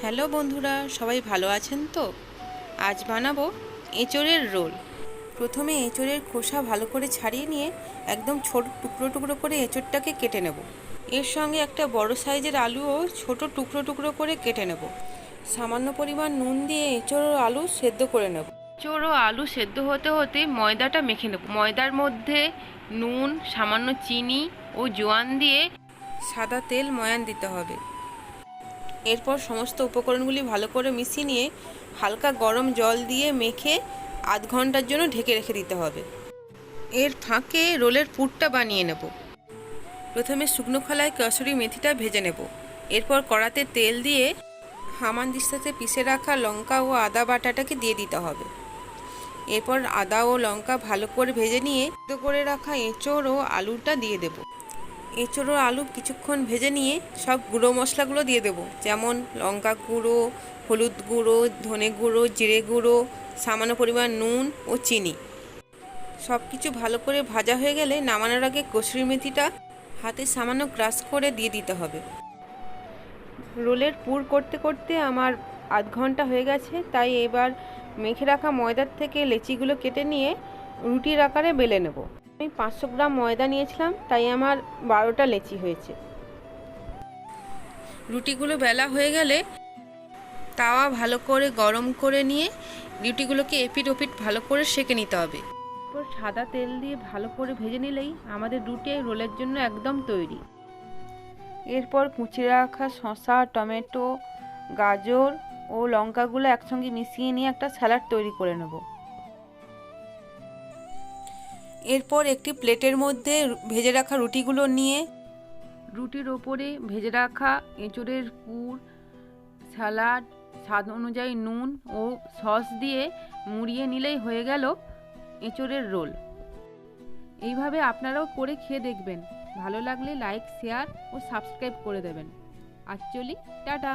Hello বন্ধুরা সবাই ভালো আছেন তো? আজ বানাবো এঁচড়ের রোল। প্রথমে এঁচড়ের খোসা ভালো করে ছাড়িয়ে নিয়ে একদম ছোট টুকরো টুকরো করে এঁচড়টাকে কেটে নেব। এর সঙ্গে একটা বড় সাইজের আলুও ছোট টুকরো টুকরো করে কেটে নেব। সামান্য পরিমাণ নুন দিয়ে এঁচড় আলু সেদ্ধ করে নেব। এঁচড় ও আলু সেদ্ধ হতে হতে ময়দাটা মেখে নেব। ময়দার মধ্যে নুন সামান্য চিনি ও জোয়ান দিয়ে সাদা তেল ময়ান দিতে হবে। এরপর সমস্ত উপকরণগুলি ভালো করে মিশিয়ে নিয়ে হালকা গরম জল দিয়ে মেখে আধ ঘণ্টার জন্য ঢেকে রেখে দিতে হবে। এর ফাঁকে রোলের পুরটা বানিয়ে নেব। প্রথমে শুকনো খোলায় কসুরি মেথিটা ভেজে নেব। এরপর কড়াতে তেল দিয়ে হামানদিস্তাতে পিষে রাখা লঙ্কা ও আদা বাটাটাকে দিয়ে দিতে হবে। এরপর আদা ও লঙ্কা ভালো করে ভেজে নিয়ে করে রাখা এঁচড় ও আলুটা দিয়ে দেবো। এঁচড়ো আলু কিছুক্ষণ ভেজে নিয়ে সব গুঁড়ো মশলাগুলো দিয়ে দেবো। যেমন লঙ্কা গুঁড়ো, হলুদ গুঁড়ো, ধনে গুঁড়ো, জিরে গুঁড়ো, সামান্য পরিমাণ নুন ও চিনি। সব কিছু ভালো করে ভাজা হয়ে গেলে নামানোর আগে কসুরি মেথিটা হাতে সামান্য ক্রাশ করে দিয়ে দিতে হবে। রোলের পুর করতে করতে আমার আধ ঘণ্টা হয়ে গেছে, তাই এবার মেখে রাখা ময়দার থেকে লেচিগুলো কেটে নিয়ে রুটির আকারে বেলে নেব। আমি পাঁচশো গ্রাম ময়দা নিয়েছিলাম তাই আমার বারোটা লেচি হয়েছে। রুটিগুলো বেলা হয়ে গেলে তাওয়া ভালো করে গরম করে নিয়ে রুটিগুলোকে এপিট ওপিট ভালো করে সেঁকে নিতে হবে। এরপর সাদা তেল দিয়ে ভালো করে ভেজে নিলেই আমাদের রুটি রোলের জন্য একদম তৈরি। এরপর কুচিয়ে রাখা শসা টমেটো গাজর ও লঙ্কাগুলো একসঙ্গে মিশিয়ে নিয়ে একটা স্যালাড তৈরি করে নেব। এরপর একটি প্লেটের মধ্যে ভেজে রাখা রুটিগুলো নিয়ে রুটির ওপরে ভেজে রাখা এঁচড়ের পুর, স্যালাড, স্বাদ অনুযায়ী নুন ও সস দিয়ে মুড়িয়ে নিলেই হয়ে গেল এঁচড়ের রোল। এইভাবে আপনারাও করে খেয়ে দেখবেন। ভালো লাগলে লাইক, শেয়ার ও সাবস্ক্রাইব করে দেবেন। চলি টাটা।